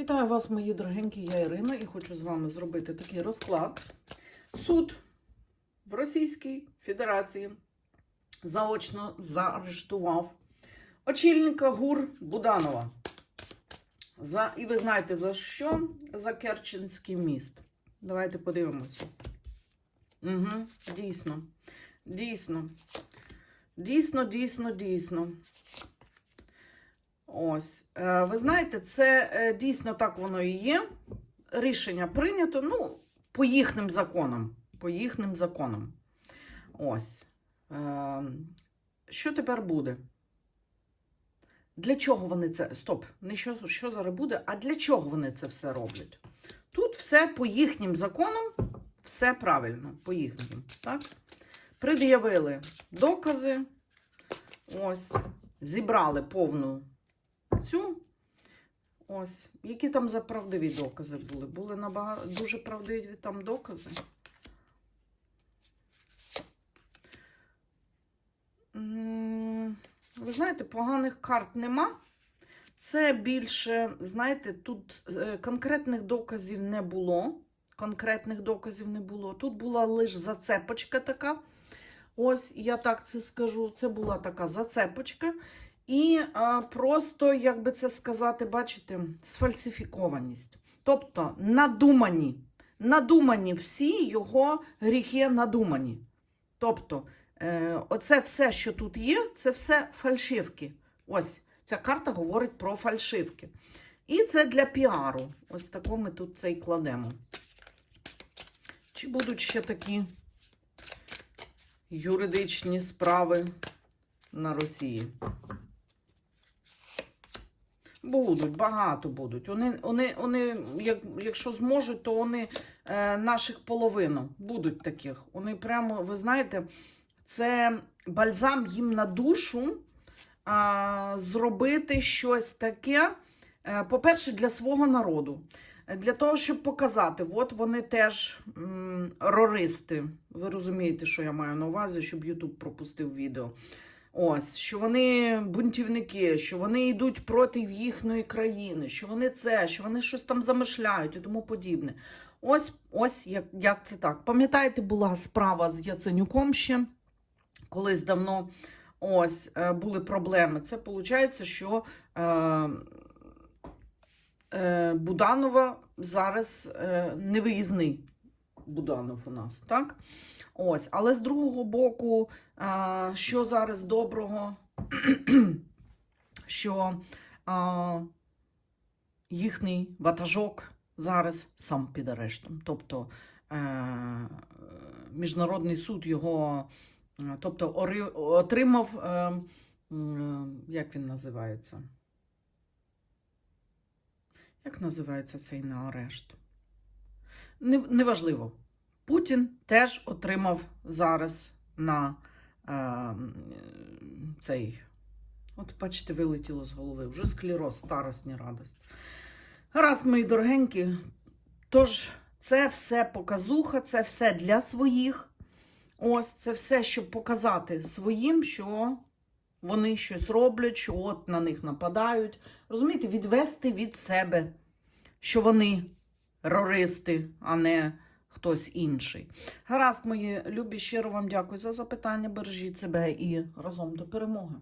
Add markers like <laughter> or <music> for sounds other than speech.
Вітаю вас, мої дорогенькі, я Ірина, і хочу з вами зробити такий розклад. Суд в Російській Федерації заочно заарештував очільника ГУР Буданова. За, і ви знаєте за що? За Керченський міст. Давайте подивимося. Угу, дійсно. Дійсно. Дійсно, дійсно, дійсно. Ось. Е, Ви знаєте, це е, дійсно так воно і є. Рішення прийнято, ну, по їхнім законам. По їхнім законам. Ось. Е, Що тепер буде? Для чого вони це. Стоп, не що, що зараз буде, а для чого вони це все роблять? Тут все по їхнім законам, все правильно, по їхнім. Так? Пред'явили докази. Ось, зібрали повну цю. Ось. Які там за правдиві докази були? Були набагато дуже правдиві там докази. Ви знаєте, поганих карт нема. Це більше, знаєте, тут е, конкретних доказів не було. Конкретних доказів не було. Тут була лише зацепочка така. Ось, я так це скажу. Це була така зацепочка. І а, просто, як би це сказати, бачите, сфальсифікованість. Тобто надумані. Надумані всі його гріхи надумані. Тобто, е, оце все, що тут є, це все фальшивки. Ось ця карта говорить про фальшивки. І це для піару. Ось тако ми тут це і кладемо. Чи будуть ще такі юридичні справи на Росії? Будуть, багато будуть. Вони, вони, вони як, якщо зможуть, то вони е, наших половину будуть таких. Вони прямо, ви знаєте, це бальзам їм на душу а, зробити щось таке, е, по-перше, для свого народу. Для того, щоб показати, от вони теж м, рористи. Ви розумієте, що я маю на увазі, щоб Ютуб пропустив відео. Ось, що вони бунтівники, що вони йдуть проти їхньої країни, що вони це, що вони щось там замишляють і тому подібне. Ось, ось як, як це так. Пам'ятаєте, була справа з Яценюком ще колись давно ось е, були проблеми. Це виходить, що е, е, Буданова зараз е, невиїзний Буданов у нас, так? Ось, але з другого боку, що зараз доброго, <clears throat> що їхній ватажок зараз сам під арештом. Тобто е, Міжнародний суд його е, тобто, отримав, е, як він називається? Як називається цей на арешт? Не- Неважливо. Путін теж отримав зараз на е, цей. От, бачите, вилетіло з голови. Вже склероз, старосні радость. Гаразд, мої дорогенькі. Тож, це все показуха, це все для своїх. Ось це все, щоб показати своїм, що вони щось роблять, що от на них нападають. Розумієте, відвести від себе, що вони рористи, а не хтось інший. Гаразд, мої любі, щиро вам дякую за запитання. Бережіть себе і разом до перемоги.